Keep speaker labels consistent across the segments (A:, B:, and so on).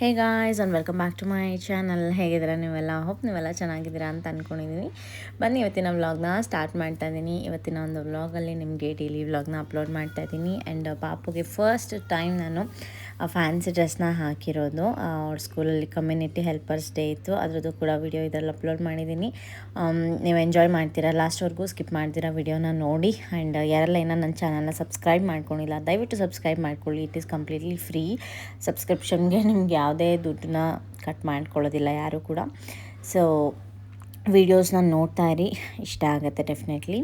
A: Hey guys and welcome back to my channel ಹೇಗಿದ್ದೀರ ನೀವೆಲ್ಲ? Hope ನೀವೆಲ್ಲ ಚೆನ್ನಾಗಿದ್ದೀರಾ ಅಂತ ಅಂದ್ಕೊಂಡಿದ್ದೀನಿ ಬನ್ನಿ, ಇವತ್ತಿನ ವ್ಲಾಗ್ನ ಸ್ಟಾರ್ಟ್ ಮಾಡ್ತಾ ಇದ್ದೀನಿ ಇವತ್ತಿನ ಒಂದು ವ್ಲಾಗಲ್ಲಿ ನಿಮಗೆ ಡೈಲಿ ವ್ಲಾಗ್ನ ಅಪ್ಲೋಡ್ ಮಾಡ್ತಾ ಇದ್ದೀನಿ ಆ್ಯಂಡ್ ಪಾಪುಗೆ ಫಸ್ಟ್ ಟೈಮ್ ನಾನು ಫ್ಯಾನ್ಸಿ ಡ್ರೆಸ್ನ ಹಾಕಿರೋದು. ಅವ್ರ ಸ್ಕೂಲಲ್ಲಿ ಕಮ್ಯುನಿಟಿ ಹೆಲ್ಪರ್ಸ್ ಡೇ ಇತ್ತು. ಅದರದ್ದು ಕೂಡ ವಿಡಿಯೋ ಇದರಲ್ಲಿ ಅಪ್ಲೋಡ್ ಮಾಡಿದ್ದೀನಿ ನೀವು ಎಂಜಾಯ್ ಮಾಡ್ತೀರಾ? ಲಾಸ್ಟ್ವರೆಗೂ ಸ್ಕಿಪ್ ಮಾಡ್ತೀರಾ ವಿಡಿಯೋನ ನೋಡಿ. ಆ್ಯಂಡ್ ಯಾರೆಲ್ಲ ಏನೋ ನನ್ನ ಚಾನಲ್ನ ಸಬ್ಸ್ಕ್ರೈಬ್ ಮಾಡ್ಕೊಂಡಿಲ್ಲ, ದಯವಿಟ್ಟು ಸಬ್ಸ್ಕ್ರೈಬ್ ಮಾಡ್ಕೊಳ್ಳಿ. ಇಟ್ ಈಸ್ ಕಂಪ್ಲೀಟ್ಲಿ ಫ್ರೀ ಸಬ್ಸ್ಕ್ರಿಪ್ಷನ್ಗೆ ನಿಮ್ಗೆ ಯಾವುದೇ ದುಡ್ಡನ್ನ ಕಟ್ ಮಾಡ್ಕೊಳ್ಳೋದಿಲ್ಲ ಯಾರು ಕೂಡ. ಸೊ ವೀಡಿಯೋಸ್ನ ನೋಡ್ತಾ ಇರಿ. ಇಷ್ಟ ಆಗುತ್ತೆ ಡೆಫಿನೆಟ್ಲಿ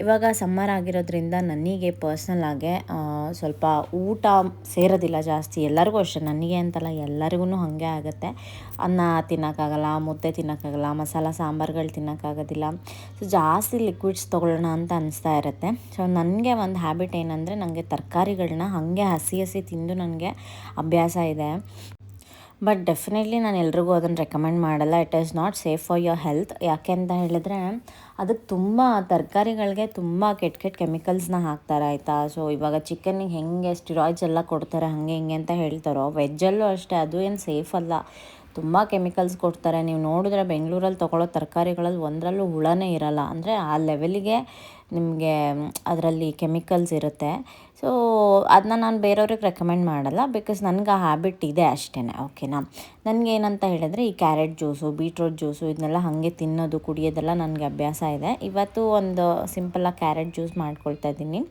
A: ಇವಾಗ ಸಮ್ಮರ್ ಆಗಿರೋದ್ರಿಂದ ನನಗೆ ಪರ್ಸ್ನಲ್ ಆಗಿ ಸ್ವಲ್ಪ ಊಟ ಸೇರೋದಿಲ್ಲ ಜಾಸ್ತಿ. ಎಲ್ಲರಿಗೂ ಅಷ್ಟೇ. ನನಗೆ ಅಂತಲ್ಲ ಎಲ್ಲರಿಗೂ ಹಾಗೆ ಆಗುತ್ತೆ. ಅನ್ನ ತಿನ್ನೋಕ್ಕಾಗಲ್ಲ, ಮುದ್ದೆ ತಿನ್ನೋಕ್ಕಾಗಲ್ಲ, ಮಸಾಲ, ಸಾಂಬಾರುಗಳು ತಿನ್ನೋಕ್ಕಾಗೋದಿಲ್ಲ. ಸೊ ಜಾಸ್ತಿ ಲಿಕ್ವಿಡ್ಸ್ ತೊಗೊಳ್ಳೋಣ ಅಂತ ಅನಿಸ್ತಾ ಇರುತ್ತೆ. ಸೊ ನನಗೆ ಒಂದು ಹ್ಯಾಬಿಟ್ ಏನಂದರೆ ನನಗೆ ತರಕಾರಿಗಳನ್ನ ಹಾಗೆ ಹಸಿ ಹಸಿ ತಿಂದು ನನಗೆ ಅಭ್ಯಾಸ ಇದೆ. ಬಟ್ ಡೆಫಿನೆಟ್ಲಿ ನಾನು ಎಲ್ರಿಗೂ ಅದನ್ನು ರೆಕಮೆಂಡ್ ಮಾಡಲ್ಲ. It is not safe for your health ಯಾಕೆ ಅಂತ ಹೇಳಿದ್ರೆ ಅದಕ್ಕೆ ತುಂಬ ತರಕಾರಿಗಳಿಗೆ ತುಂಬ ಕೆಟ್ಟ ಕೆಟ್ಟ ಕೆಮಿಕಲ್ಸ್ನ ಹಾಕ್ತಾರೆ, ಆಯಿತಾ? ಸೊ ಇವಾಗ ಚಿಕನ್ನಿಗೆ ಹೆಂಗೆ ಸ್ಟಿರಾಯ್ಡ್ಸ್ ಎಲ್ಲ ಕೊಡ್ತಾರೆ, ಹಾಗೆ ಹಿಂಗೆ ಅಂತ ಹೇಳ್ತಾರೋ ವೆಜ್ಜಲ್ಲೂ ಅಷ್ಟೇ, ಅದು ಏನು ಸೇಫ್ ಅಲ್ಲ. ತುಂಬ ಕೆಮಿಕಲ್ಸ್ ಕೊಡ್ತಾರೆ. ನೀವು ನೋಡಿದ್ರೆ ಬೆಂಗಳೂರಲ್ಲಿ ತೊಗೊಳ್ಳೋ ತರಕಾರಿಗಳಲ್ಲಿ ಒಂದರಲ್ಲೂ ಹುಳನೇ ಇರಲ್ಲ. ಅಂದರೆ ಆ ಲೆವೆಲಿಗೆ ನಿಮಗೆ ಅದರಲ್ಲಿ ಕೆಮಿಕಲ್ಸ್ ಇರುತ್ತೆ. ಸೊ ಅದನ್ನ ನಾನು ಬೇರೆಯವ್ರಿಗೆ ರೆಕಮೆಂಡ್ ಮಾಡಲ್ಲ. ಬಿಕಾಸ್ ನನಗೆ ಆ ಹ್ಯಾಬಿಟ್ ಇದೆ ಅಷ್ಟೇ ಓಕೆನಾ ನನಗೆ ಏನಂತ ಹೇಳಿದರೆ, ಈ ಕ್ಯಾರೆಟ್ ಜ್ಯೂಸು ಬೀಟ್ರೋಟ್ ಜ್ಯೂಸು ಇದನ್ನೆಲ್ಲ ಹಾಗೆ ತಿನ್ನೋದು, ಕುಡಿಯೋದೆಲ್ಲ ನನಗೆ ಅಭ್ಯಾಸ ಇದೆ. ಇವತ್ತು ಒಂದು ಸಿಂಪಲಾಗಿ ಕ್ಯಾರೆಟ್ ಜ್ಯೂಸ್ ಮಾಡ್ಕೊಳ್ತಾ ಇದ್ದೀನಿ.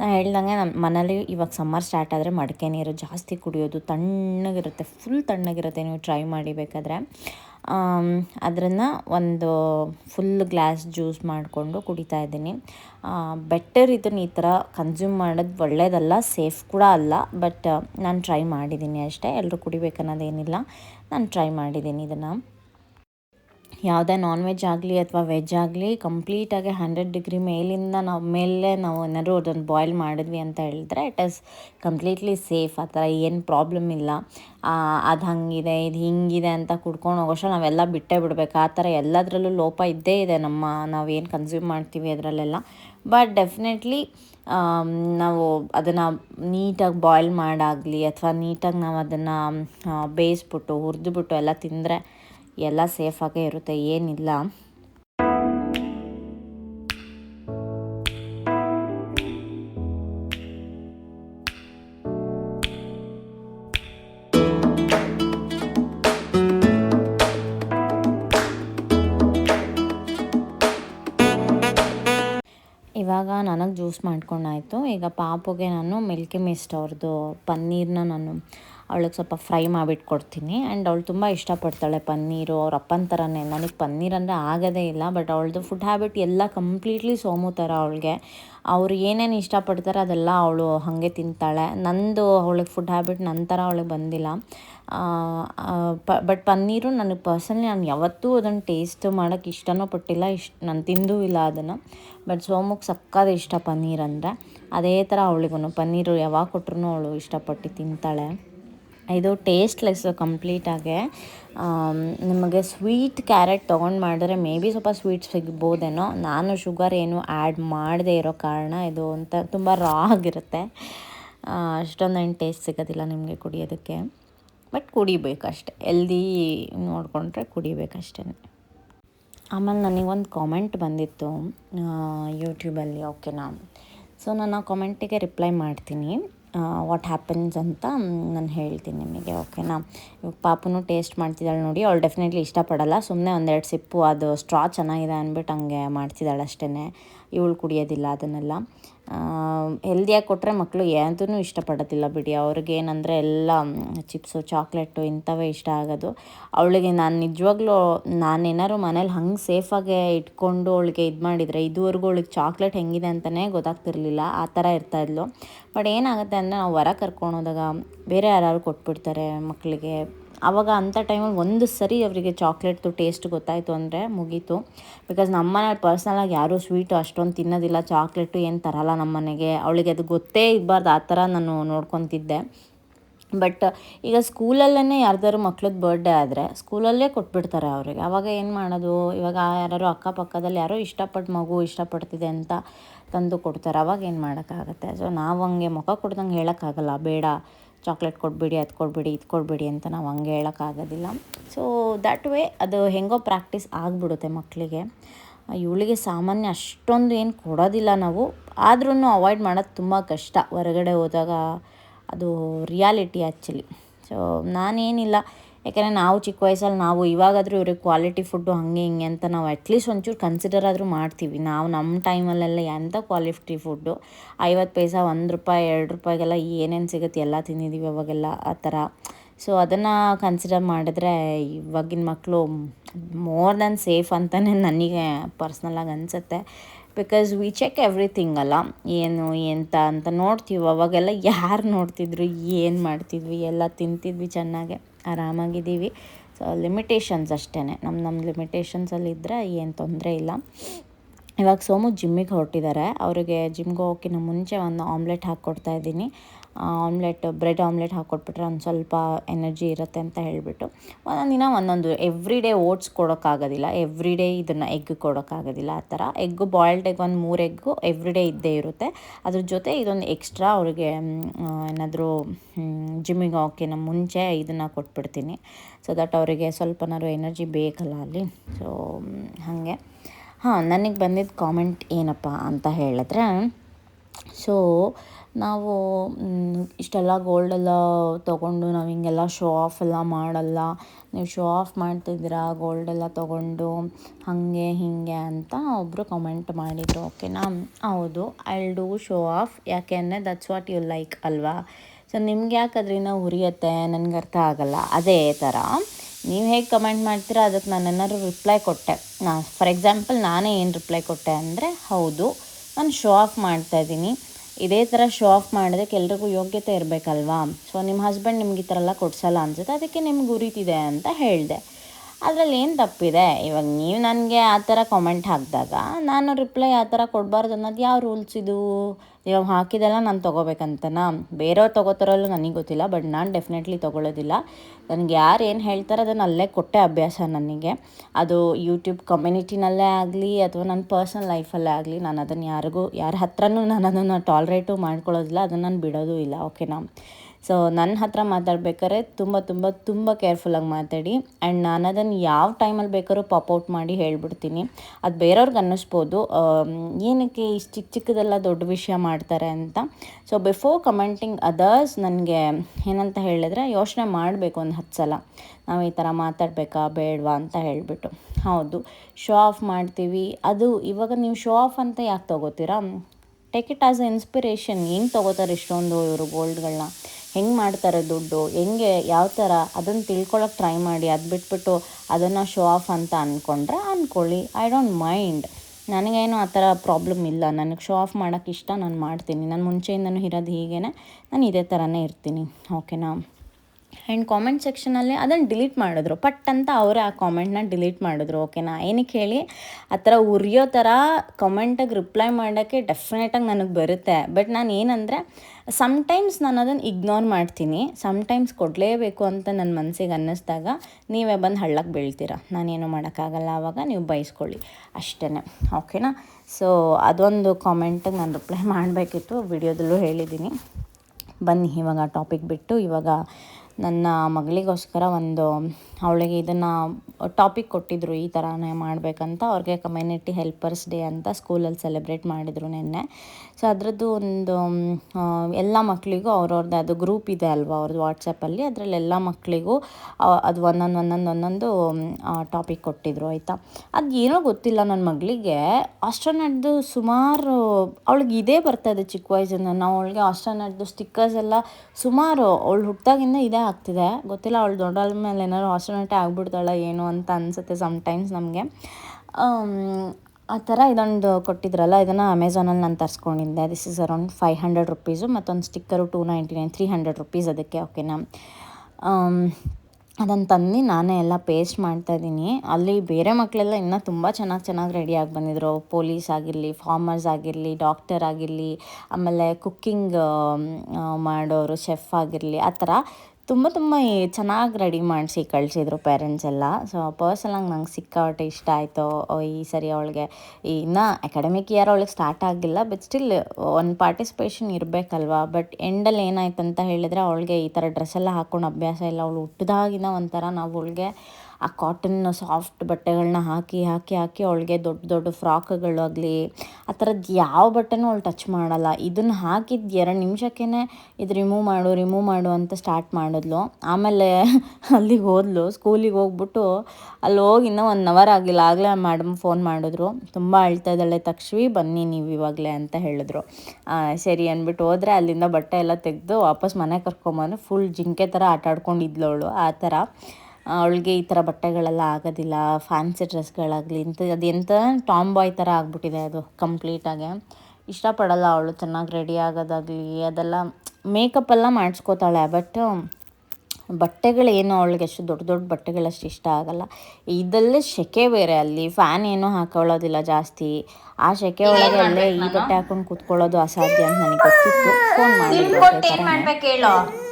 A: ನಾನು ಹೇಳ್ದಂಗೆ ನಮ್ಮ ಮನೇಲಿ ಇವಾಗ ಸಮ್ಮರ್ ಸ್ಟಾರ್ಟ್ ಆದರೆ ಮಡಿಕೆ ನೀರು ಜಾಸ್ತಿ ಕುಡಿಯೋದು ತಣ್ಣಗಿರುತ್ತೆ ಫುಲ್ ತಣ್ಣಗಿರುತ್ತೆ. ನೀವು ಟ್ರೈ ಮಾಡಿ ಬೇಕಾದರೆ. ಅದನ್ನು ಒಂದು ಫುಲ್ ಗ್ಲಾಸ್ ಜ್ಯೂಸ್ ಮಾಡಿಕೊಂಡು ಕುಡಿತಾ ಇದ್ದೀನಿ. ಬೆಟರ್ ಇದನ್ನು ಈ ಥರ ಕನ್ಸ್ಯೂಮ್ ಮಾಡೋದು ಒಳ್ಳೆಯದಲ್ಲ ಸೇಫ್ ಕೂಡ ಅಲ್ಲ ಬಟ್ ನಾನು ಟ್ರೈ ಮಾಡಿದ್ದೀನಿ ಅಷ್ಟೇ. ಎಲ್ಲರೂ ಕುಡಿಬೇಕನ್ನೋದೇನಿಲ್ಲ. ನಾನು ಟ್ರೈ ಮಾಡಿದ್ದೀನಿ ಇದನ್ನು. ಯಾವುದೇ ನಾನ್ ವೆಜ್ ಆಗಲಿ ಅಥವಾ ವೆಜ್ ಆಗಲಿ ಕಂಪ್ಲೀಟಾಗಿ ಹಂಡ್ರೆಡ್ ಡಿಗ್ರಿ ಮೇಲಿಂದ ನಾವು, ಮೇಲೆ ನಾವು ಏನಾದರೂ ಅದನ್ನು ಬಾಯ್ಲ್ ಮಾಡಿದ್ವಿ ಅಂತ ಹೇಳಿದ್ರೆ ಇಟ್ ಈಸ್ ಕಂಪ್ಲೀಟ್ಲಿ ಸೇಫ್ ಆ ಥರ ಏನು ಪ್ರಾಬ್ಲಮ್ ಇಲ್ಲ. ಅದು ಹಂಗಿದೆ, ಇದು ಹಿಂಗಿದೆ ಅಂತ ಕುಡ್ಕೊಂಡು ಹೋಗೋಷ್ಟು ನಾವೆಲ್ಲ ಬಿಟ್ಟೇ ಬಿಡಬೇಕು. ಆ ಥರ ಎಲ್ಲದರಲ್ಲೂ ಲೋಪ ಇದ್ದೇ ಇದೆ ನಮ್ಮ ನಾವೇನು ಕನ್ಸ್ಯೂಮ್ ಮಾಡ್ತೀವಿ ಅದರಲ್ಲೆಲ್ಲ. ಬಟ್ ಡೆಫಿನೆಟ್ಲಿ ನಾವು ಅದನ್ನು ನೀಟಾಗಿ ಬಾಯ್ಲ್ ಮಾಡಾಗಲಿ ಅಥವಾ ನೀಟಾಗಿ ನಾವು ಅದನ್ನು ಬೇಯಿಸ್ಬಿಟ್ಟು, ಹುರಿದ್ಬಿಟ್ಟು ಎಲ್ಲ ತಿಂದರೆ ಎಲ್ಲ ಸೇಫಾಗೇ ಇರುತ್ತೆ, ಏನಿಲ್ಲ. ಇವಾಗ ನನಗೆ ಜ್ಯೂಸ್ ಮಾಡ್ಕೊಂಡಾಯಿತು ಈಗ ಪಾಪುಗೆ ನಾನು ಮಿಲ್ಕಿ ಮಿಸ್ಟ್ ಅವ್ರದ್ದು ಪನ್ನೀರನ್ನ ನಾನು ಅವಳಿಗೆ ಸ್ವಲ್ಪ ಫ್ರೈ ಮಾಡಿಬಿಟ್ಟು ಕೊಡ್ತೀನಿ ಆ್ಯಂಡ್ ಅವಳು ತುಂಬ ಇಷ್ಟಪಡ್ತಾಳೆ ಪನ್ನೀರು. ಅವ್ರ ಅಪ್ಪನ ಥರನೇ ನನಗೆ ಪನ್ನೀರ್ ಅಂದರೆ ಆಗೋದೇ ಇಲ್ಲ ಬಟ್ ಅವಳದು ಫುಡ್ ಹ್ಯಾಬಿಟ್ ಎಲ್ಲ ಕಂಪ್ಲೀಟ್ಲಿ ಸೋಮು ಥರ ಅವಳಿಗೆ. ಅವ್ರು ಏನೇನು ಇಷ್ಟಪಡ್ತಾರೆ ಅದೆಲ್ಲ ಅವಳು ಹಾಗೆ ತಿಂತಾಳೆ. ನಂದು ಅವಳಿಗೆ ಫುಡ್ ಹ್ಯಾಬಿಟ್ ನನ್ನ ಥರ ಅವಳಿಗೆ ಬಂದಿಲ್ಲ. ಪ ಬಟ್ ಪನ್ನೀರು ನನಗೆ ಪರ್ಸನಲಿ ನಾನು ಯಾವತ್ತೂ ಅದನ್ನು ಟೇಸ್ಟ್ ಮಾಡೋಕ್ಕೆ ಇಷ್ಟನೂ ಪಟ್ಟಿಲ್ಲ, ಇಷ್ಟ, ನಾನು ತಿಂದೂ ಇಲ್ಲ ಅದನ್ನು. ಬಟ್ ಸೋಮುಗೆ ಸಕ್ಕದ ಇಷ್ಟ ಪನ್ನೀರ್ ಅಂದರೆ, ಅದೇ ಥರ ಅವಳಿಗೂ ಪನ್ನೀರು ಯಾವಾಗ ಕೊಟ್ರು ಅವಳು ಇಷ್ಟಪಟ್ಟು ತಿಂತಾಳೆ. ಇದು ಟೇಸ್ಟ್ಲೆಸ್ ಕಂಪ್ಲೀಟಾಗೆ ನಿಮಗೆ ಸ್ವೀಟ್ ಕ್ಯಾರೆಟ್ ತೊಗೊಂಡು ಮಾಡಿದ್ರೆ ಮೇ ಬಿ ಸ್ವಲ್ಪ ಸ್ವೀಟ್ ಸಿಗ್ಬೋದೇನೋ. ನಾನು ಶುಗರ್ ಏನು ಆ್ಯಡ್ ಮಾಡದೇ ಇರೋ ಕಾರಣ ಇದು ಅಂತ ತುಂಬ ರಾ ಆಗಿರುತ್ತೆ. ಅಷ್ಟೊಂದೇನು ಟೇಸ್ಟ್ ಸಿಗೋದಿಲ್ಲ ನಿಮಗೆ ಕುಡಿಯೋದಕ್ಕೆ. ಬಟ್ ಕುಡಿಬೇಕಷ್ಟೆ ಎಲ್ದಿ ನೋಡಿಕೊಂಡ್ರೆ ಕುಡಿಬೇಕಷ್ಟೇ ಆಮೇಲೆ ನನಗೊಂದು ಕಾಮೆಂಟ್ ಬಂದಿತ್ತು ಯೂಟ್ಯೂಬಲ್ಲಿ ಓಕೆನಾ ಸೊ ನಾನು ಆ ಕಾಮೆಂಟಿಗೆ ರಿಪ್ಲೈ ಮಾಡ್ತೀನಿ. ವಾಟ್ ಹ್ಯಾಪನ್ಸ್ ಅಂತ ನಾನು ಹೇಳ್ತೀನಿ ನಿಮಗೆ ಓಕೆನಾ ಇವಾಗ ಪಾಪುನು ಟೇಸ್ಟ್ ಮಾಡ್ತಿದ್ದಾಳೆ ನೋಡಿ, ಅವಳು ಡೆಫಿನೆಟ್ಲಿ ಇಷ್ಟಪಡಲ್ಲ. ಸುಮ್ಮನೆ ಒಂದೆರಡು ಸಿಪ್ಪು ಅದು ಸ್ಟ್ರಾ ಚೆನ್ನಾಗಿದೆ ಅಂದ್ಬಿಟ್ಟು ಹಂಗೆ ಮಾಡ್ತಿದ್ದಾಳೆ ಅಷ್ಟೇ ಇವಳು ಕುಡಿಯೋದಿಲ್ಲ ಅದನ್ನೆಲ್ಲ. ಹೆಲ್ದಿಯಾಗಿ ಕೊಟ್ಟರೆ ಮಕ್ಕಳು ಯಾವುದೂ ಇಷ್ಟಪಡೋದಿಲ್ಲ ಬಿಡಿ. ಅವ್ರಿಗೆ ಏನಂದರೆ ಎಲ್ಲ ಚಿಪ್ಸು, ಚಾಕ್ಲೇಟು ಇಂಥವೇ ಇಷ್ಟ ಆಗೋದು. ಅವಳಿಗೆ ನಾನು ನಿಜವಾಗ್ಲೂ, ನಾನೇನಾದ್ರು ಮನೇಲಿ ಹಂಗೆ ಸೇಫಾಗೆ ಇಟ್ಕೊಂಡು ಅವಳಿಗೆ ಇದು ಮಾಡಿದರೆ, ಇದುವರೆಗೂ ಅವಳಿಗೆ ಚಾಕ್ಲೇಟ್ ಹೆಂಗಿದೆ ಅಂತಲೇ ಗೊತ್ತಾಗ್ತಿರ್ಲಿಲ್ಲ. ಆ ಥರ ಇರ್ತಾಯಿದ್ಲು ಬಟ್ ಏನಾಗುತ್ತೆ ಅಂದರೆ ನಾವು ಹೊರ ಕರ್ಕೊಂಡು ಹೋದಾಗ ಬೇರೆ ಯಾರು ಕೊಟ್ಬಿಡ್ತಾರೆ ಮಕ್ಕಳಿಗೆ ಆವಾಗ ಅಂಥ ಟೈಮಲ್ಲಿ ಒಂದು ಸರಿ ಅವರಿಗೆ ಚಾಕ್ಲೇಟ್ದು ಟೇಸ್ಟ್ ಗೊತ್ತಾಯಿತು ಅಂದರೆ ಮುಗೀತು. ಬಿಕಾಸ್ ನಮ್ಮ ಮನೇಲಿ ಪರ್ಸ್ನಲಾಗಿ ಯಾರೂ ಸ್ವೀಟು ಅಷ್ಟೊಂದು ತಿನ್ನೋದಿಲ್ಲ. ಚಾಕ್ಲೇಟು ಏನು ತರಲ್ಲ ನಮ್ಮ ಮನೆಗೆ. ಅವಳಿಗೆ ಅದು ಗೊತ್ತೇ ಇರಬಾರ್ದು, ಆ ಥರ ನಾನು ನೋಡ್ಕೊತಿದ್ದೆ. ಬಟ್ ಈಗ ಸ್ಕೂಲಲ್ಲೇ ಯಾರ್ದಾದ್ರು ಮಕ್ಳದ್ದು ಬರ್ಡೇ ಆದರೆ ಸ್ಕೂಲಲ್ಲೇ ಕೊಟ್ಬಿಡ್ತಾರೆ ಅವ್ರಿಗೆ. ಆವಾಗ ಏನು ಮಾಡೋದು? ಇವಾಗ ಯಾರು ಅಕ್ಕಪಕ್ಕದಲ್ಲಿ ಯಾರೋ ಇಷ್ಟಪಟ್ಟು ಮಗು ಇಷ್ಟಪಡ್ತಿದೆ ಅಂತ ತಂದು ಕೊಡ್ತಾರೆ. ಅವಾಗ ಏನು ಮಾಡೋಕ್ಕಾಗತ್ತೆ? ಸೊ ನಾವು ಹಂಗೆ ಮುಖ ಕೊಡ್ದಂಗೆ ಹೇಳೋಕ್ಕಾಗಲ್ಲ. ಬೇಡ. ಚಾಕ್ಲೇಟ್ ಕೊಡಬೇಡಿ, ಅದು ಕೊಡಬೇಡಿ, ಇದು ಕೊಡಬೇಡಿ ಅಂತ ನಾವು ಹಂಗೆ ಹೇಳೋಕ್ಕಾಗೋದಿಲ್ಲ. ಸೊ ದ್ಯಾಟ್ ವೇ ಅದು ಹೆಂಗೋ ಪ್ರಾಕ್ಟೀಸ್ ಆಗಿಬಿಡುತ್ತೆ ಮಕ್ಕಳಿಗೆ ಇವಳಿಗೆ ಸಾಮಾನ್ಯ ಅಷ್ಟೊಂದು ಏನು ಕೊಡೋದಿಲ್ಲ ನಾವು. ಆದ್ರೂ ಅವಾಯ್ಡ್ ಮಾಡೋದು ತುಂಬ ಕಷ್ಟ. ಹೊರಗಡೆ ಹೋದಾಗ ಅದು ರಿಯಾಲಿಟಿ ಆ್ಯಕ್ಚುಲಿ ಸೊ ನಾನೇನಿಲ್ಲ. ಯಾಕೆಂದರೆ ನಾವು ಚಿಕ್ಕ ವಯಸ್ಸಲ್ಲಿ ನಾವು ಇವಾಗಾದರೂ ಇವ್ರಿಗೆ ಕ್ವಾಲಿಟಿ ಫುಡ್ಡು ಹಾಗೆ ಹಿಂಗೆ ಅಂತ ನಾವು ಅಟ್ಲೀಸ್ಟ್ ಒಂಚೂರು ಕನ್ಸಿಡರ್ ಆದರೂ ಮಾಡ್ತೀವಿ. ನಾವು ನಮ್ಮ ಟೈಮಲ್ಲೆಲ್ಲ ಎಂಥ ಕ್ವಾಲಿಟಿ ಫುಡ್ಡು ಐವತ್ತು ಪೈಸಾ, ಒಂದು ರೂಪಾಯಿ, ಎರಡು ರೂಪಾಯಿಗೆಲ್ಲ ಏನೇನು ಸಿಗುತ್ತೆ? ಎಲ್ಲ ತಿಂದಿದ್ದೀವಿ ಅವಾಗೆಲ್ಲ ಆ ಥರ. ಸೊ ಅದನ್ನು ಕನ್ಸಿಡರ್ ಮಾಡಿದ್ರೆ ಇವಾಗಿನ ಮಕ್ಕಳು ಮೋರ್ ದ್ಯಾನ್ ಸೇಫ್ ಅಂತಲೇ ನನಗೆ ಪರ್ಸ್ನಲಾಗಿ ಅನಿಸುತ್ತೆ. ಬಿಕಾಸ್ ವಿ ಚೆಕ್ ಎವ್ರಿಥಿಂಗ್ ಅಲ್ಲ. ಏನು, ಎಂತ ಅಂತ ನೋಡ್ತೀವಿ. ಅವಾಗೆಲ್ಲ ಯಾರು ನೋಡ್ತಿದ್ರು, ಏನು ಮಾಡ್ತಿದ್ವಿ? ಎಲ್ಲ ತಿಂತಿದ್ವಿ ಚೆನ್ನಾಗೆ. ಆರಾಮಾಗಿದ್ದೀವಿ. ಸೊ ಲಿಮಿಟೇಷನ್ಸ್ ಅಷ್ಟೇ ನಮ್ಮ ನಮ್ಮ ಲಿಮಿಟೇಷನ್ಸಲ್ಲಿ ಇದ್ದರೆ ಏನು ತೊಂದರೆ ಇಲ್ಲ. ಇವಾಗ ಸೋಮು ಜಿಮ್ಮಿಗೆ ಹೊರಟಿದ್ದಾರೆ ಅವರಿಗೆ ಜಿಮ್ಗೆ ಹೋಗೋಕ್ಕಿಂತ ಮುಂಚೆ ಒಂದು ಆಮ್ಲೆಟ್ ಹಾಕ್ಕೊಡ್ತಾ ಇದ್ದೀನಿ. ಆಮ್ಲೆಟ್, ಬ್ರೆಡ್ ಆಮ್ಲೆಟ್ ಹಾಕ್ಕೊಟ್ಬಿಟ್ರೆ ಒಂದು ಸ್ವಲ್ಪ ಎನರ್ಜಿ ಇರುತ್ತೆ ಅಂತ ಹೇಳಿಬಿಟ್ಟು ಒಂದೊಂದು ದಿನ ಒಂದೊಂದು ಎವ್ರಿ ಡೇ ಓಟ್ಸ್ ಕೊಡೋಕ್ಕಾಗೋದಿಲ್ಲ ಎವ್ರಿ ಡೇ ಇದನ್ನು ಎಗ್ ಕೊಡೋಕ್ಕಾಗೋದಿಲ್ಲ, ಆ ಥರ. ಎಗ್ಗು ಬಾಯ್ಲ್ಡ್ ಎಗ್ ಒಂದು ಮೂರು ಎಗ್ಗು ಎವ್ರಿ ಡೇ ಇದ್ದೇ ಇರುತ್ತೆ. ಅದ್ರ ಜೊತೆ ಇದೊಂದು ಎಕ್ಸ್ಟ್ರಾ ಅವ್ರಿಗೆ ಏನಾದರೂ ಜಿಮ್ಮಿಗೆ ಹೋಗೋಕ್ಕಿಂತ ಮುಂಚೆ ಇದನ್ನು ಕೊಟ್ಬಿಡ್ತೀನಿ. ಸೊ ದಟ್ ಅವರಿಗೆ ಸ್ವಲ್ಪನಾದ್ರು ಎನರ್ಜಿ ಬೇಕಲ್ಲ ಅಲ್ಲಿ. ಸೊ ಹಾಗೆ. ಹಾಂ, ನನಗೆ ಬಂದಿದ್ದ ಕಾಮೆಂಟ್ ಏನಪ್ಪ ಅಂತ ಹೇಳಿದ್ರೆ ಸೊ ನಾವು ಇಷ್ಟೆಲ್ಲ ಗೋಲ್ಡೆಲ್ಲ ತೊಗೊಂಡು ನಾವು ಹಿಂಗೆಲ್ಲ ಶೋ ಆಫ್ ಎಲ್ಲ ಮಾಡಲ್ಲ. ನೀವು ಶೋ ಆಫ್ ಮಾಡ್ತಿದ್ದೀರಾ ಗೋಲ್ಡೆಲ್ಲ ತೊಗೊಂಡು ಹಾಗೆ ಹೀಗೆ ಅಂತ ಒಬ್ಬರು ಕಮೆಂಟ್ ಮಾಡಿದರು ಓಕೆನಾ ಹೌದು ಐ ಡೂ ಶೋ ಆಫ್ ಯಾಕೆ ಅಂದರೆ ದಟ್ಸ್ ವಾಟ್ ಯು ಲೈಕ್ ಅಲ್ವಾ? ಸೊ ನಿಮ್ಗೆ ಯಾಕೆ ಅದರಿಂದ ಉರಿಯತ್ತೆ? ನನಗೆ ಅರ್ಥ ಆಗಲ್ಲ. ಅದೇ ಥರ ನೀವು ಹೇಗೆ ಕಮೆಂಟ್ ಮಾಡ್ತೀರಾ? ಅದಕ್ಕೆ ನಾನು ಏನಾದ್ರು ರಿಪ್ಲೈ ಕೊಟ್ಟೆ. ನಾ ಫಾರ್ ಎಕ್ಸಾಂಪಲ್ ನಾನೇ ಏನು ರಿಪ್ಲೈ ಕೊಟ್ಟೆ ಅಂದರೆ, ಹೌದು, ನಾನು ಶೋ ಆಫ್ ಮಾಡ್ತಾಯಿದ್ದೀನಿ ಇದೇ ಥರ ಶೋ ಆಫ್ ಮಾಡೋದಕ್ಕೆ ಎಲ್ರಿಗೂ ಯೋಗ್ಯತೆ ಇರಬೇಕಲ್ವಾ? ಸೊ ನಿಮ್ಮ ಹಸ್ಬೆಂಡ್ ನಿಮ್ಗೆ ಈ ಥರ ಎಲ್ಲ ಕೊಡ್ಸಲ್ಲ ಅನ್ಸುತ್ತೆ. ಅದಕ್ಕೆ ನಿಮ್ಗೆ ಉರಿತಿದೆ ಅಂತ ಹೇಳಿದೆ. ಅದರಲ್ಲಿ ಏನು ತಪ್ಪಿದೆ? ಇವಾಗ ನೀವು ನನಗೆ ಆ ಥರ ಕಾಮೆಂಟ್ ಹಾಕಿದಾಗ, ನಾನು ರಿಪ್ಲೈ ಆ ಥರ ಕೊಡಬಾರ್ದು ಅನ್ನೋದು ಯಾವ ರೂಲ್ಸ್ ಇದು? ಇವಾಗ ಹಾಕಿದೆಲ್ಲ ನಾನು ತೊಗೋಬೇಕಂತನಾ? ಬೇರೆಯವ್ರು ತೊಗೋತಾರಲ್ಲೂ ನನಗೆ ಗೊತ್ತಿಲ್ಲ ಬಟ್ ನಾನು ಡೆಫಿನೆಟ್ಲಿ ತೊಗೊಳ್ಳೋದಿಲ್ಲ. ನನಗೆ ಯಾರು ಏನು ಹೇಳ್ತಾರೆ ಅದನ್ನು ಅಲ್ಲೇ ಕೊಟ್ಟೆ ಅಭ್ಯಾಸ ನನಗೆ. ಅದು ಯೂಟ್ಯೂಬ್ ಕಮ್ಯುನಿಟಿನಲ್ಲೇ ಆಗಲಿ, ಅಥವಾ ನನ್ನ ಪರ್ಸ್ನಲ್ ಲೈಫಲ್ಲೇ ಆಗಲಿ, ನಾನು ಅದನ್ನು ಯಾರಿಗೂ, ಯಾರ ಹತ್ರನೂ ನಾನು ಅದನ್ನು ಟಾಲ್ರೇಟು ಮಾಡ್ಕೊಳ್ಳೋದಿಲ್ಲ, ಅದನ್ನು ನಾನು ಬಿಡೋದು ಇಲ್ಲ ಓಕೆನಾ ಸೊ ನನ್ನ ಹತ್ರ ಮಾತಾಡ್ಬೇಕಾದ್ರೆ ತುಂಬ ತುಂಬ ತುಂಬ ಕೇರ್ಫುಲ್ಲಾಗಿ ಮಾತಾಡಿ. ಆ್ಯಂಡ್ ನಾನು ಅದನ್ನು ಯಾವ ಟೈಮಲ್ಲಿ ಬೇಕಾದ್ರೂ ಪಾಪೌಟ್ ಮಾಡಿ ಹೇಳ್ಬಿಡ್ತೀನಿ. ಅದು ಬೇರೆಯವ್ರಿಗೆ ಅನ್ನಿಸ್ಬೋದು. ಏನಕ್ಕೆ ಇಷ್ಟು ಚಿಕ್ಕ ಚಿಕ್ಕದೆಲ್ಲ ದೊಡ್ಡ ವಿಷಯ ಮಾಡ್ತಾರೆ ಅಂತ. ಸೊ ಬಿಫೋರ್ ಕಮೆಂಟಿಂಗ್ ಅದರ್ಸ್ ನನಗೆ ಏನಂತ ಹೇಳಿದ್ರೆ ಯೋಚನೆ ಮಾಡಬೇಕು ಒಂದು ಹತ್ತು ಸಲ. ನಾವು ಈ ಥರ ಮಾತಾಡಬೇಕಾ, ಬೇಡವಾ ಅಂತ ಹೇಳಿಬಿಟ್ಟು. ಹೌದು ಶೋ ಆಫ್ ಮಾಡ್ತೀವಿ. ಅದು ಇವಾಗ ನೀವು ಶೋ ಆಫ್ ಅಂತ ಯಾಕೆ ತೊಗೋತೀರಾ? Take it as a inspiration ಏನು ತೊಗೋತಾರೆ ಇಷ್ಟೊಂದು ಇವರು ಗೋಲ್ಡ್ಗಳನ್ನ ಹೆಂಗೆ ಮಾಡ್ತಾರೆ ದುಡ್ಡು? ಹೆಂಗೆ, ಯಾವ ಥರ ಅದನ್ನು ತಿಳ್ಕೊಳ್ಳೋಕೆ ಟ್ರೈ ಮಾಡಿ, ಅದು ಬಿಟ್ಬಿಟ್ಟು ಅದನ್ನು ಶೋ ಆಫ್ ಅಂತ ಅಂದ್ಕೊಂಡ್ರೆ ಅಂದ್ಕೊಳ್ಳಿ ಐ ಡೋಂಟ್ ಮೈಂಡ್ ನನಗೇನು ಆ ಥರ ಪ್ರಾಬ್ಲಮ್ ಇಲ್ಲ. ನನಗೆ ಶೋ ಆಫ್ ಮಾಡೋಕ್ಕೆ ಇಷ್ಟ, ನಾನು ಮಾಡ್ತೀನಿ. ನಾನು ಮುಂಚೆಯಿಂದನೂ ಇರೋದು ಹೀಗೇ ನಾನು ಇದೇ ಥರನೇ ಇರ್ತೀನಿ. ಓಕೆನಾ ಆ್ಯಂಡ್ ಕಾಮೆಂಟ್ ಸೆಕ್ಷನಲ್ಲಿ ಅದನ್ನು ಡಿಲೀಟ್ ಮಾಡಿದ್ರು. ಪಟ್ ಅಂತ ಅವರೇ ಆ ಕಾಮೆಂಟ್ನ ಡಿಲೀಟ್ ಮಾಡಿದ್ರು. ಓಕೆನಾ ಏನಕ್ಕೆ ಹೇಳಿ? ಆ ಥರ ಉರಿಯೋ ಥರ ಕಾಮೆಂಟಾಗಿ ರಿಪ್ಲೈ ಮಾಡೋಕ್ಕೆ ಡೆಫಿನೆಟಾಗಿ ನನಗೆ ಬರುತ್ತೆ. ಬಟ್ ನಾನು ಏನಂದರೆ ಸಮ್ಟೈಮ್ಸ್ ನಾನು ಅದನ್ನು ಇಗ್ನೋರ್ ಮಾಡ್ತೀನಿ. ಸಮ್ಟೈಮ್ಸ್ ಕೊಡಲೇಬೇಕು ಅಂತ ನನ್ನ ಮನಸ್ಸಿಗೆ ಅನ್ನಿಸ್ದಾಗ ನೀವೇ ಬಂದು ಹಳ್ಳಕ್ಕೆ ಬೀಳ್ತೀರ? ನಾನೇನು ಮಾಡೋಕ್ಕಾಗಲ್ಲ ಆವಾಗ ನೀವು ಬಯಸ್ಕೊಳ್ಳಿ ಅಷ್ಟೇ ಓಕೆನಾ ಸೊ ಅದೊಂದು ಕಾಮೆಂಟಿಗೆ ನಾನು ರಿಪ್ಲೈ ಮಾಡಬೇಕಿತ್ತು. ವಿಡಿಯೋದಲ್ಲೂ ಹೇಳಿದ್ದೀನಿ ಬನ್ನಿ ಇವಾಗ ಟಾಪಿಕ್ ಬಿಟ್ಟು. ಇವಾಗ ನನ್ನ ಮಗಳಿಗೋಸ್ಕರ ಒಂದು ಅವಳಿಗೆ ಇದನ್ನು ಟಾಪಿಕ್ ಕೊಟ್ಟಿದ್ದರು ಈ ಥರನೇ ಮಾಡಬೇಕಂತ, ಅವ್ರಿಗೆ ಕಮ್ಯುನಿಟಿ ಹೆಲ್ಪರ್ಸ್ ಡೇ ಅಂತ ಸ್ಕೂಲಲ್ಲಿ ಸೆಲೆಬ್ರೇಟ್ ಮಾಡಿದರು ನಿನ್ನೆ. ಸೊ ಅದರದ್ದು ಒಂದು ಎಲ್ಲ ಮಕ್ಕಳಿಗೂ ಅವ್ರವ್ರದ್ದೇ ಅದು ಗ್ರೂಪ್ ಇದೆ ಅಲ್ವಾ ಅವ್ರದ್ದು ವಾಟ್ಸಪ್ಪಲ್ಲಿ ಅದರಲ್ಲಿ ಎಲ್ಲ ಮಕ್ಕಳಿಗೂ ಅದು ಒಂದೊಂದು ಒಂದೊಂದು ಒಂದೊಂದು ಟಾಪಿಕ್ ಕೊಟ್ಟಿದ್ರು ಆಯಿತಾ. ಅದು ಏನೋ ಗೊತ್ತಿಲ್ಲ ನನ್ನ ಮಗಳಿಗೆ. ಆಸ್ಟ್ರೋನಟ್ದು ಸುಮಾರು, ಅವಳಿಗೆ ಇದೇ ಇದೆ ಚಿಕ್ಕ ವಯಸ್ಸಿಂದ. ನಾವು ಅವಳಿಗೆ ಆಸ್ಟ್ರೋನಟ್ದು ಸ್ಟಿಕ್ಕರ್ಸ್ ಎಲ್ಲ ಸುಮಾರು, ಅವಳು ಹುಟ್ಟಿದಾಗಿಂದ ಇದೇ ಆಗ್ತಿದೆ. ಗೊತ್ತಿಲ್ಲ, ಅವಳು ದೊಡ್ಡಾದ ಮೇಲೆ ಏನಾದ್ರು ಆಸ್ಟ್ರೋನಟೇ ಆಗ್ಬಿಡ್ತಾಳ, ಏನು ಅಂತ ಅನಿಸುತ್ತೆ ಸಮ್ಟೈಮ್ಸ್ ನಮಗೆ. ಆ ಥರ ಇದೊಂದು ಕೊಟ್ಟಿದ್ರಲ್ಲ, ಇದನ್ನು ಅಮೆಝಾನಲ್ಲಿ ನಾನು ತರಿಸ್ಕೊಂಡಿದ್ದೆ. This is around five hundred rupees ಮತ್ತೊಂದು sticker two ninety nine three hundred rupees ಅದಕ್ಕೆ ಓಕೆನಾ ಅದನ್ನು ತಂದು ನಾನೇ ಎಲ್ಲ ಪೇಸ್ಟ್ ಮಾಡ್ತಾಯಿದ್ದೀನಿ ಅಲ್ಲಿ ಬೇರೆ ಮಕ್ಕಳೆಲ್ಲ ಇನ್ನೂ ತುಂಬ ಚೆನ್ನಾಗಿ ಚೆನ್ನಾಗಿ ರೆಡಿಯಾಗಿ ಬಂದಿದ್ರು. ಪೊಲೀಸ್ ಆಗಿರಲಿ ಫಾರ್ಮರ್ಸ್ ಆಗಿರಲಿ ಡಾಕ್ಟರ್ ಆಗಿರಲಿ, ಆಮೇಲೆ ಕುಕ್ಕಿಂಗ್ ಮಾಡೋರು ಶೆಫ್ ಆಗಿರಲಿ, ಆ ಥರ ತುಂಬ ತುಂಬ ಚೆನ್ನಾಗಿ ರೆಡಿ ಮಾಡಿಸಿ ಕಳಿಸಿದ್ರು ಪೇರೆಂಟ್ಸ್ ಎಲ್ಲ. ಸೊ ಪರ್ಸನಲಾಗಿ ನಂಗೆ ಸಿಕ್ಕಾಪಟ್ಟೆ ಇಷ್ಟ ಆಯಿತು. ಈ ಸರಿ ಅವಳಿಗೆ ಇನ್ನೂ ಅಕಾಡೆಮಿಕ್ ಇಯರ್ ಅವಳಿಗೆ ಸ್ಟಾರ್ಟ್ ಆಗಿಲ್ಲ ಬಟ್ ಸ್ಟಿಲ್ ಒಂದು ಪಾರ್ಟಿಸಿಪೇಷನ್ ಇರಬೇಕಲ್ವಾ? ಬಟ್ ಎಂಡಲ್ಲಿ ಏನಾಯ್ತು ಅಂತ ಹೇಳಿದರೆ ಅವಳಿಗೆ ಈ ಥರ ಡ್ರೆಸ್ಸೆಲ್ಲ ಹಾಕ್ಕೊಂಡು ಅಭ್ಯಾಸ ಇಲ್ಲ ಅವಳು ಹುಟ್ಟಿದಾಗಿನ ಒಂಥರ ನಾವು ಅವಳಿಗೆ ಆ ಕಾಟನ್ ಸಾಫ್ಟ್ ಬಟ್ಟೆಗಳನ್ನ ಹಾಕಿ ಹಾಕಿ ಹಾಕಿ ಅವಳಿಗೆ ದೊಡ್ಡ ದೊಡ್ಡ ಫ್ರಾಕ್ಗಳಾಗಲಿ ಆ ಥರದ್ದು ಯಾವ ಬಟ್ಟೆನೂ ಅವಳು ಟಚ್ ಮಾಡಲ್ಲ. ಇದನ್ನು ಹಾಕಿದ್ದು ಎರಡು ನಿಮಿಷಕ್ಕೇ ಇದು ರಿಮೂವ್ ಮಾಡು ರಿಮೂವ್ ಮಾಡು ಅಂತ ಸ್ಟಾರ್ಟ್ ಮಾಡಿದ್ಲು. ಆಮೇಲೆ ಅಲ್ಲಿಗೆ ಹೋದ್ಲು ಸ್ಕೂಲಿಗೆ ಹೋಗ್ಬಿಟ್ಟು ಅಲ್ಲಿ ಹೋಗಿ ಇನ್ನೂ ಒನ್ ಅವರ್ ಆಗಿಲ್ಲ. ಆಗಲೇ ಮೇಡಮ್ ಫೋನ್ ಮಾಡಿದ್ರು. ತುಂಬ ಅಳ್ತಾ ಇದ್ದಾಳೆ ತಕ್ಷವಿ, ಬನ್ನಿ ನೀವು ಇವಾಗಲೇ ಅಂತ ಹೇಳಿದ್ರು. ಸರಿ ಅಂದ್ಬಿಟ್ಟು ಹೋದರೆ ಅಲ್ಲಿಂದ ಬಟ್ಟೆ ಎಲ್ಲ ತೆಗೆದು ವಾಪಸ್ ಮನೆ ಕರ್ಕೊಂಬಂದು ಫುಲ್ ಜಿಂಕೆ ಥರ ಆಟಾಡ್ಕೊಂಡಿದ್ಲು ಅವಳು, ಆ ಥರ. ಅವಳಿಗೆ ಈ ಥರ ಬಟ್ಟೆಗಳೆಲ್ಲ ಆಗೋದಿಲ್ಲ ಫ್ಯಾನ್ಸಿ ಡ್ರೆಸ್ಗಳಾಗಲಿ ಇಂಥ ಅದು ಎಂಥ ಟಾಮ್ ಬಾಯ್ ಥರ ಆಗಿಬಿಟ್ಟಿದೆ ಅದು ಕಂಪ್ಲೀಟಾಗಿ ಇಷ್ಟಪಡಲ್ಲ ಅವಳು ಚೆನ್ನಾಗಿ ರೆಡಿ ಆಗೋದಾಗಲಿ ಅದೆಲ್ಲ ಮೇಕಪ್ ಎಲ್ಲ ಮಾಡಿಸ್ಕೋತಾಳೆ ಬಟ್ ಬಟ್ಟೆಗಳೇನು ಅವಳಿಗೆ ಅಷ್ಟು ದೊಡ್ಡ ದೊಡ್ಡ ಬಟ್ಟೆಗಳಷ್ಟು ಇಷ್ಟ ಆಗಲ್ಲ. ಇದಲ್ಲೇ ಸೆಕೆ ಬೇರೆ ಅಲ್ಲಿ ಫ್ಯಾನ್ ಏನೂ ಹಾಕೊಳ್ಳೋದಿಲ್ಲ ಜಾಸ್ತಿ. ಆ ಸೆಕೆ ಒಳಗೆ ಅಲ್ಲೇ ಈ ಬಟ್ಟೆ ಹಾಕೊಂಡು ಕೂತ್ಕೊಳ್ಳೋದು ಅಸಾಧ್ಯ ಅಂತ ನನಗೆ ಗೊತ್ತಿತ್ತು. ಫೋನ್ ಮಾಡಿ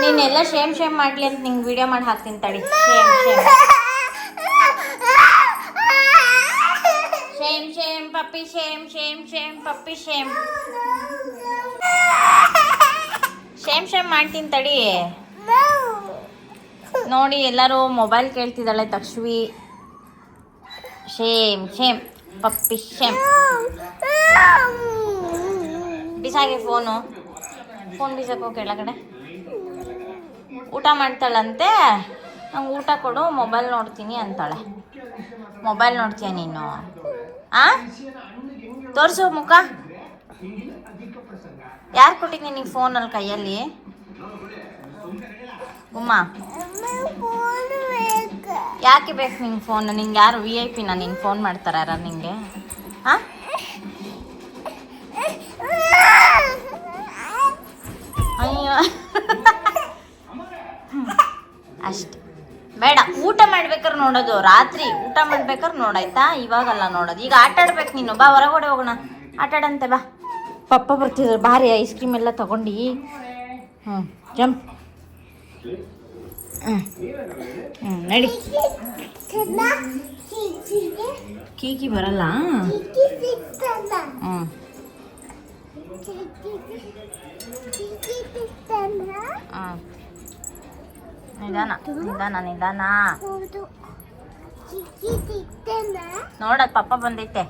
B: ನೀನೆಲ್ಲ ಶೇಮ್ ಶೇಮ್ ಮಾಡ್ಲಿ ಅಂತ ನಿಂಗೆ ವಿಡಿಯೋ ಮಾಡಿ ಹಾಕ್ತೀನಿ ತಡಿ. Shame shame shame shame puppy shame shame shame puppy shame shame shame ಮಾಡ್ತೀನಿ ತಡಿ. ನೋಡಿ, ಎಲ್ಲರೂ mobile ಕೇಳ್ತಿದ್ದಾಳೆ Takshvi. Shame shame puppy shame ಬಿಸಾಗಿ phone phone ಬಿಸಾಕೋ ಕೆಳಗಡೆ. ಊಟ ಮಾಡ್ತಾಳಂತೆ. ನಂಗೆ ಊಟ ಕೊಡು ಮೊಬೈಲ್ ನೋಡ್ತೀನಿ ಅಂತಾಳೆ. ಮೊಬೈಲ್ ನೋಡ್ತೀಯ ನೀನು? ಆ? ತೋರಿಸು ಮುಖ. ಯಾರು ಕೊಟ್ಟಿದ್ದೀನಿ ನಿಂಗೆ ಫೋನಲ್ಲಿ ಕೈಯಲ್ಲಿ? ಉಮ್ಮ ಯಾಕೆ ಬೇಕು ನಿಂಗೆ ಫೋನ್ ನಿಂಗೆ ಯಾರು ವಿ ಐ ಪಿನ ನಿಂಗೆ ಫೋನ್ ಮಾಡ್ತಾರೆ ಯಾರು ನಿಂಗೆ ಹಾಂ ಅಯ್ಯೋ. ಅಷ್ಟೆ. ಬೇಡ ಊಟ ಮಾಡ್ಬೇಕಾದ್ರೆ ನೋಡೋದು. ರಾತ್ರಿ ಊಟ ಮಾಡ್ಬೇಕಾದ್ರೆ ನೋಡಾಯ್ತಾ ಇವಾಗಲ್ಲ ನೋಡೋದು. ಈಗ ಆಟ ಆಡ್ಬೇಕು ನೀನು. ಬಾ ಹೊರಗಡೆ ಹೋಗೋಣ. ಆಟ ಆಡಂತೆ ಬಾ. ಪಪ್ಪ ಬರ್ತಿದ್ರು. ಭಾರಿ ಐಸ್ ಕ್ರೀಮ್ ಎಲ್ಲ ತಗೊಂಡು. ಹ್ಞೂ ಜಂಪ್ ಹ್ಞೂ ಹ್ಞೂ ನಡಿ. ಕೀಕಿ ಬರಲ್ಲ? ಹ್ಞೂ ಹಾಂ ನಿಧಾನ ನಿಧಾನ ನಿಧಾನ. ನೋಡ ಪಪ್ಪ ಬಂದೈತೆ.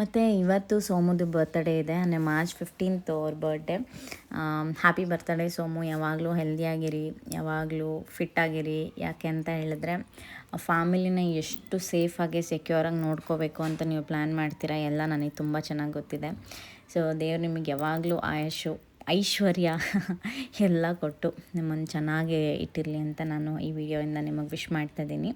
A: ಮತ್ತು ಇವತ್ತು ಸೋಮುದು ಬರ್ತ್ಡೇ ಇದೆ ಅಂದರೆ ಮಾರ್ಚ್ ಫಿಫ್ಟೀನ್ತ್ ಅವ್ರ ಬರ್ಡೇ ಹ್ಯಾಪಿ ಬರ್ತ್ಡೇ ಸೋಮು, ಯಾವಾಗಲೂ ಹೆಲ್ದಿಯಾಗಿರಿ ಯಾವಾಗಲೂ ಫಿಟ್ಟಾಗಿರಿ ಯಾಕೆ ಅಂತ ಹೇಳಿದ್ರೆ ಫ್ಯಾಮಿಲಿನ ಎಷ್ಟು ಸೇಫಾಗಿ ಸೆಕ್ಯೂರಾಗಿ ನೋಡ್ಕೋಬೇಕು ಅಂತ ನೀವು ಪ್ಲ್ಯಾನ್ ಮಾಡ್ತೀರಾ ಎಲ್ಲ ನನಗೆ ತುಂಬ ಚೆನ್ನಾಗಿ ಗೊತ್ತಿದೆ. ಸೊ ದೇವ್ರು ನಿಮಗೆ ಯಾವಾಗಲೂ ಆಯುಷು ಐಶ್ವರ್ಯ ಎಲ್ಲ ಕೊಟ್ಟು ನಿಮ್ಮನ್ನು ಚೆನ್ನಾಗಿ ಇಟ್ಟಿರಲಿ ಅಂತ ನಾನು ಈ ವಿಡಿಯೋಯಿಂದ ನಿಮಗೆ ವಿಶ್ ಮಾಡ್ತಾ ಇದ್ದೀನಿ.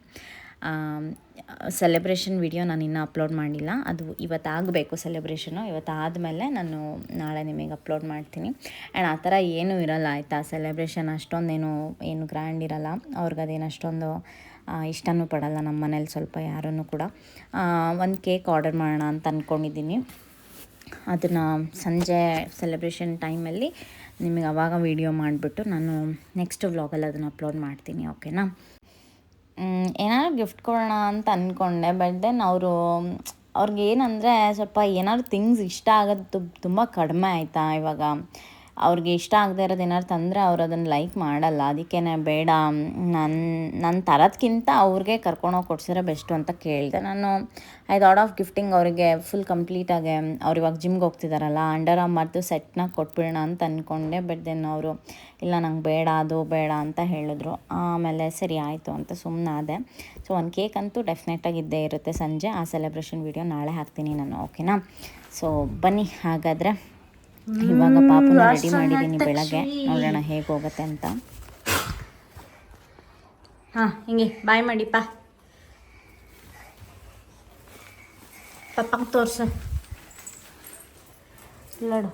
A: ಸೆಲೆಬ್ರೇಷನ್ ವಿಡಿಯೋ ನಾನು ಇನ್ನೂ ಅಪ್ಲೋಡ್ ಮಾಡಿಲ್ಲ. ಅದು ಇವತ್ತಾಗಬೇಕು ಸೆಲೆಬ್ರೇಷನು ಇವತ್ತಾದಮೇಲೆ ನಾನು ನಾಳೆ ನಿಮಗೆ ಅಪ್ಲೋಡ್ ಮಾಡ್ತೀನಿ. ಆ್ಯಂಡ್ ಆ ಥರ ಏನೂ ಇರಲ್ಲ ಆಯಿತಾ ಸೆಲೆಬ್ರೇಷನ್ ಅಷ್ಟೊಂದೇನು ಏನು ಗ್ರ್ಯಾಂಡ್ ಇರಲ್ಲ. ಅವ್ರಿಗದೇನು ಅಷ್ಟೊಂದು ಇಷ್ಟನೂ ಪಡಲ್ಲ ನಮ್ಮ ಮನೇಲಿ ಸ್ವಲ್ಪ ಯಾರೂ ಕೂಡ. ಒಂದು ಕೇಕ್ ಆರ್ಡರ್ ಮಾಡೋಣ ಅಂತ ಅಂದ್ಕೊಂಡಿದ್ದೀನಿ ಅದನ್ನು ಸಂಜೆ ಸೆಲೆಬ್ರೇಷನ್ ಟೈಮಲ್ಲಿ ನಿಮಗೆ ಅವಾಗ ವೀಡಿಯೋ ಮಾಡಿಬಿಟ್ಟು ನಾನು ನೆಕ್ಸ್ಟ್ ವ್ಲಾಗಲ್ಲಿ ಅದನ್ನು ಅಪ್ಲೋಡ್ ಮಾಡ್ತೀನಿ ಓಕೆನಾ ಏನಾದ್ರು ಗಿಫ್ಟ್ ಕೊಡೋಣ ಅಂತ ಅಂದ್ಕೊಂಡೆ ಬಟ್ ದೆನ್ ಅವರು, ಅವ್ರಿಗೆ ಏನಂದರೆ ಸ್ವಲ್ಪ ಏನಾದ್ರು ಥಿಂಗ್ಸ್ ಇಷ್ಟ ಆಗೋದು ತುಂಬ ಕಡಿಮೆ ಆಯಿತಾ ಇವಾಗ. ಅವ್ರಿಗೆ ಇಷ್ಟ ಆಗದೆ ಇರೋದು ಏನಾದ್ರು ತಂದರೆ ಅವ್ರು ಅದನ್ನು ಲೈಕ್ ಮಾಡಲ್ಲ. ಅದಕ್ಕೇ ಬೇಡ ನನ್ನ ನನ್ನ ತರೋದ್ಕಿಂತ ಅವ್ರಿಗೆ ಕರ್ಕೊಂಡೋಗಿ ಕೊಡ್ಸಿರೋ ಬೆಸ್ಟು ಅಂತ ಕೇಳಿದೆ. ನಾನು ಐ ಥಾಟ್ ಆಫ್ ಗಿಫ್ಟಿಂಗ್ ಅವರಿಗೆ ಫುಲ್ ಕಂಪ್ಲೀಟಾಗಿ ಅವ್ರು ಇವಾಗ ಜಿಮ್ಗೆ ಹೋಗ್ತಿದ್ದಾರಲ್ಲ ಅಂಡರ್ ಆರ್ಮರ್ದು ಸೆಟ್ನ ಕೊಟ್ಬಿಡೋಣ ಅಂತ ಅಂದ್ಕೊಂಡೆ ಬಟ್ ದೆನ್ ಅವರು, ಇಲ್ಲ ನಂಗೆ ಬೇಡ, ಅದು ಬೇಡ ಅಂತ ಹೇಳಿದ್ರು. ಆಮೇಲೆ ಸರಿ ಆಯಿತು ಅಂತ ಸುಮ್ಮನಾದೆ ಸೊ ಒಂದು ಕೇಕ್ ಅಂತೂ ಡೆಫಿನೆಟಾಗಿ ಇದ್ದೇ ಇರುತ್ತೆ ಸಂಜೆ. ಆ ಸೆಲೆಬ್ರೇಷನ್ ವೀಡಿಯೋ ನಾಳೆ ಹಾಕ್ತೀನಿ ನಾನು ಓಕೆನಾ ಸೊ ಬನ್ನಿ ಹಾಗಾದರೆ. ಇವಾಗ ಪಾಪನ ರೆಡಿ ಮಾಡಿದ್ದೀನಿ ಬೆಳಗ್ಗೆ. ನೋಡೋಣ ಹೇಗೆ ಹೋಗುತ್ತೆ ಅಂತ.
B: ಹಾಂ ಹಿಂಗೆ ಬಾಯ್ ಮಾಡಿಪ್ಪ. ಪಪ್ಪಂಗೆ ತೋರ್ಸು. ನೋಡು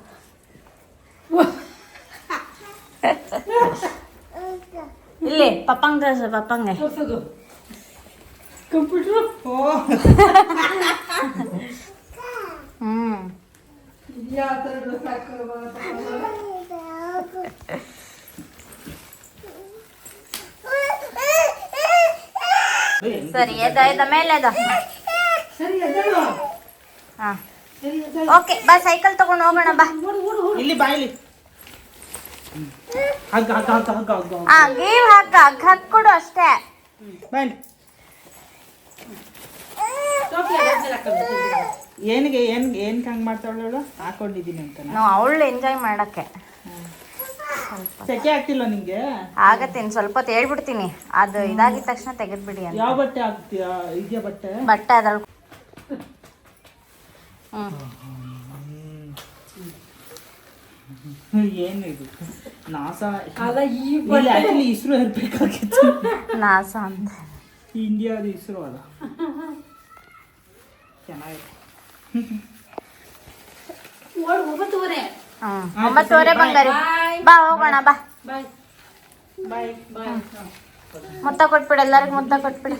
B: ಇಲ್ಲಿ ಪಪ್ಪಂಗೆ ತೋರ್ಸು ಪಪ್ಪಂಗೆ.
C: ಕಂಪ್ಯೂಟರ್
D: ಓ
B: ಹ್ಮ್
C: ಯಾವ ಥರ ಡ್ರೆಸ್ ಹಾಕೋ
B: ಸರಿ ಎದ ಎದ ಮೇಲೆ ಎದ
C: ಸರಿ ಎದ್ದೇಳು
B: ಹಾ. ಓಕೆ ಬಾ ಸೈಕಲ್ ತಗೊಂಡು ಹೋಗೋಣ ಬಾ.
C: ಇಲ್ಲಿ ಬಾ
D: ಇಲ್ಲಿ. ಬಾಯಿಲಿ ಹಗ್ಗ ಹಗ್ಗ ಹಗ್ಗ ಹಗ್ಗ
B: ಗೇವ್ ಹಾಕ್ಕೊಡು ಅಷ್ಟೇ.
C: ಹಾಕ್ಕೊಂಡು
D: ಏನಿಗೆ ಏನ್ ಏನ್ ಹಂಗ್ ಮಾಡ್ತಾವಳು ಅವಳು? ಹಾಕೊಂಡಿದೀನಿ ಅಂತ
B: ನಾವು ಅವಳು ಎಂಜಾಯ್ ಮಾಡಕ್ಕೆ.
D: ಸೆಕೆ ಆಗ್ತಿಲ್ಲ ನಿಂಗೆ?
B: ಆಗತ್ತೆ ಇನ್ನು ಸ್ವಲ್ಪ ಹೊತ್ತು ಹೇಳ್ಬಿಡ್ತೀನಿ. ಅದು ಇದಾಗಿದ ತಕ್ಷಣ ತೆಗೆದ್ಬಿಡಿ ಅಂತ.
D: ಯಾವ ಬಟ್ಟೆ ಹಾಕ್ತೀಯಾ? ಇದೆಯಾ ಬಟ್ಟೆ?
B: ಬಟ್ಟೆ ಅದ್ರಲ್ಲಿ.
D: ಏನು ಇದು? ನಾಸಾ.
C: ಅಲ್ಲ ಈ
D: ಇಸ್ರೋ ಇರ್ಬೇಕಾಗಿತ್ತು.
B: ನಾಸಾ ಅಂತ.
D: ಇಂಡಿಯಾದ ಇಸ್ರೋ ಅಲ್ಲ. ಚೆನ್ನಾಗಿದೆ.
C: ಒಂಬತ್ತುವರೆ.
B: ಬಂಗಾರಿ. ಬಾ ಹೋಗೋಣ ಬಾ. ಮೊತ್ತ ಕೊಟ್ಬಿಡ ಎಲ್ಲರಿಗೂ ಮೊತ್ತ ಕೊಟ್ಬಿಡ.